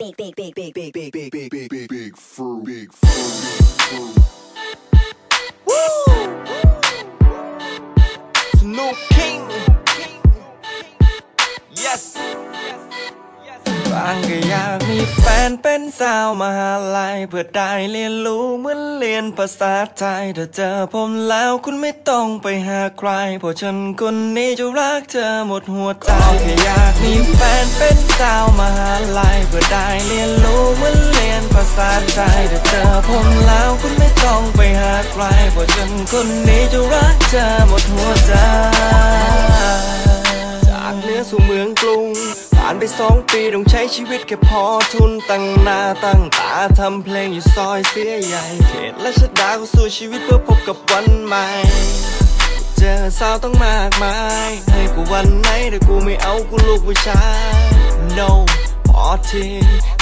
big, big, big, big, big, big, big, big, big, big, big fur, big big fur. Snoop King Yes บา นเป็นสาวมหาลัยเพื่อได้เรียนรู้เหมือนเรียนภาษาไทยถ้าเจอผมแล้วคุณไม่ต้องไปหาใครเพราะฉันคนนี้จะรักเธอหมดหัวใจแค่อยากมีแฟนเป็นสาวมหาลัยเพื่อได้เรียนรู้เหมือนเรียนภาษาไทยถ้าเจอผมแล้วคุณไม่ต้องไปหาใครเพราะฉันคนนี้จะรักเธอหมด ไปสองปีต้องใช้ชีวิตแค่พอทุนตั้งหน้าตั้งตาทำเพลงอยู่ซอยเสียใหญ่ เขตและชะดาเข้าสู่ชีวิตเพื่อพบกับวันใหม่ เจอสาวต้องมากมาย ให้กูวันไหนแต่กูไม่เอากูลูกผู้ชาย no พอที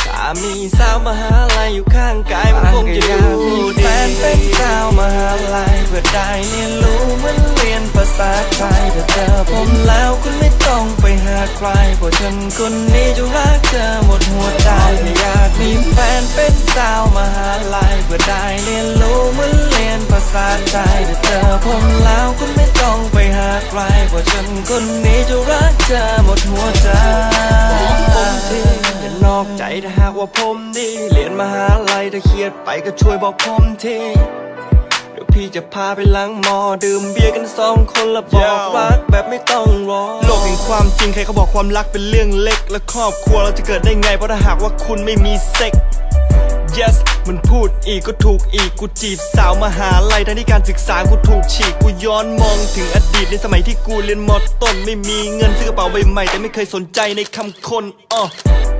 ถ้ามีสาวมหาลัยอยู่ข้างกายมันคงจะดูดีแฟนเป็นสาวมหาลัยเพื่อได้เรียนรู้เหมือนเรียนภาษาไทยถ้าเจอผมแล้วคุณไม่ต้องไป หาใครพราฉันคนนี้จะรักเธอหมดหัวใจอยากมีแฟนเป็นสาวมหาลัยเพื่อได้เรียนรู้เหมือนเรียนภาษาไทยถ้าเจอผมแล้วคุณไม่ต้องไปหาใครพราฉันคนนี้จะรักเธอหมดหัวใจผมทีอย่านอกใจถ้าหากว่าผมดีเรียนมหาลัยถ้าเครียดไปก็ช่วยบอกผมที ดี๋ยวพี่จะพาไปล้างหมอดื่มเบียร์กันสองคนละบอกรักแบบไม่ต้องรอ โลกแห่งความจริงใครเขาบอกความรักเป็นเรื่องเล็ก และครอบครัวเราจะเกิดได้ไงเพราะถ้าหากว่าคุณไม่มีเซ็ก yes มันพูดอีกก็ถูกอีกกูจีบสาวมหาลัยทั้งที่การศึกษากูถูกฉีกกูย้อนมองถึงอดีตในสมัยที่กูเรียนมอต้นไม่มีเงินซื้อกระเป๋าใบใหม่แต่ไม่เคยสนใจในคำคนอ้อ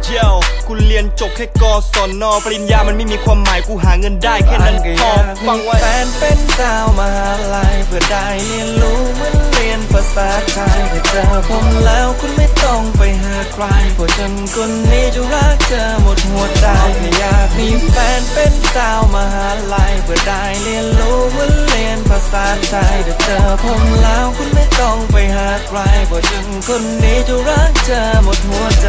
เจ้ากูเรียนจบแค่กศนปริญญามันไม่มีความหมายกูหาเงินได้แค่นั้นพอฟังไว้แฟนเป็นสาวมหาลัยเพื่อได้เรียนรู้เหมือนเรียนภาษาไทยถ้าเจอผมแล้วคุณไม่ต้องไปหาใครเพราะฉันคนนี้จะรักเธอหมดหัวใจ มีแฟนเป็นสาวมหาลัยเพื่อได้เรียนรู้เหมือนเรียนภาษาไทยถ้าเจอผมแล้วคุณไม่ต้องไปหาใครเพราะฉันคนนี้จะรักเธอหมดหัวใจ